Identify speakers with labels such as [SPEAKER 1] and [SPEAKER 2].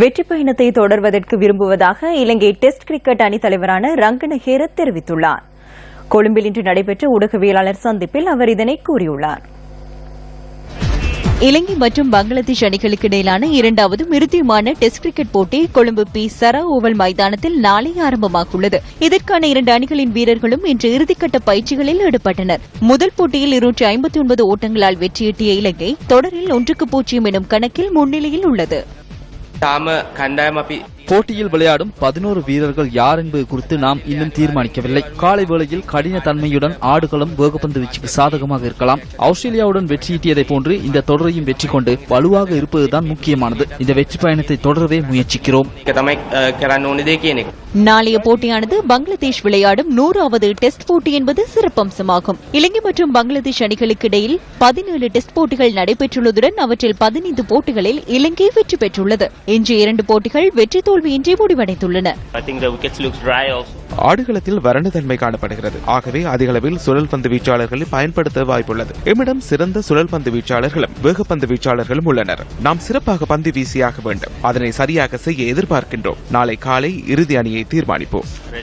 [SPEAKER 1] வெற்றி பயணத்தை தொடர்வதற்கு விரும்புவதாக இலங்கை டெஸ்ட் கிரிக்கெட் அணித் தலைவரான ரங்கன தெரிவித்துள்ளார். கொழும்பில் இன்று நடைபெற்ற ஊடகவியலாளர் சந்திப்பில் அவர் இதனை கூறியுள்ளார்.
[SPEAKER 2] இலங்கை மற்றும் பங்களாதேஷ் அணிகளுக்கு இடையிலான இரண்டாவது இறுதியுமான டெஸ்ட் கிரிக்கெட் போட்டி கொழும்பு பி சரா ஓவல் மைதானத்தில் நாளை ஆரம்பமாகுள்ளது இதற்கான இரண்டு அணிகளின் வீரர்களும் இன்று இறுதிக்கட்ட பயிற்சிகளில் ஈடுபட்டனர். முதல் போட்டியில் இருநூற்றி ஐம்பத்தி ஒன்பது ஓட்டங்களால் வெற்றியீட்டிய இலங்கை தொடரில் ஒன்றுக்கு பூஜ்ஜியம் எனும் கணக்கில் முன்னிலையில் உள்ளது.
[SPEAKER 3] තාම කණ්ඩායම අපි
[SPEAKER 4] போட்டியில் விளையாடும் பதினோரு வீரர்கள் யார் என்பது குறித்து நாம் இன்னும் தீர்மானிக்கவில்லை. காலை வேளையில் கடின தன்மையுடன் ஆடுகளும் வேகப்பந்து வீச்சுக்கு சாதகமாக இருக்கலாம். ஆஸ்திரேலியாவுடன் வெற்றி போன்று இந்த தொடரையும் வெற்றி கொண்டு வலுவாக இருப்பதுதான் முக்கியமானது. இந்த வெற்றி பயணத்தை தொடரவே முயற்சிக்கிறோம்.
[SPEAKER 2] நாளைய போட்டியானது பங்களாதேஷ் விளையாடும் நூறாவது டெஸ்ட் போட்டி என்பது சிறப்பம்சமாகும். இலங்கை மற்றும் பங்களாதேஷ் அணிகளுக்கு இடையில் பதினேழு டெஸ்ட் போட்டிகள் நடைபெற்றுள்ளதுடன் அவற்றில் பதினைந்து போட்டிகளில் இலங்கை வெற்றி பெற்றுள்ளது. இன்று இரண்டு போட்டிகள் வெற்றி தோல் தோல்வியின்றி முடிவடைந்துள்ளன.
[SPEAKER 5] ஆடுகளத்தில் வறண்ட தன்மை காணப்படுகிறது. ஆகவே அதிகளவில் சுழல் பந்து வீச்சாளர்களை பயன்படுத்த வாய்ப்புள்ளது. எம்மிடம் சிறந்த சுழல் பந்து வீச்சாளர்களும் வேகப்பந்து வீச்சாளர்களும் உள்ளனர். நாம் சிறப்பாக பந்து வீசியாக வேண்டும். அதனை சரியாக செய்ய எதிர்பார்க்கின்றோம். நாளை காலை இறுதி அணியை தீர்மானிப்போம்.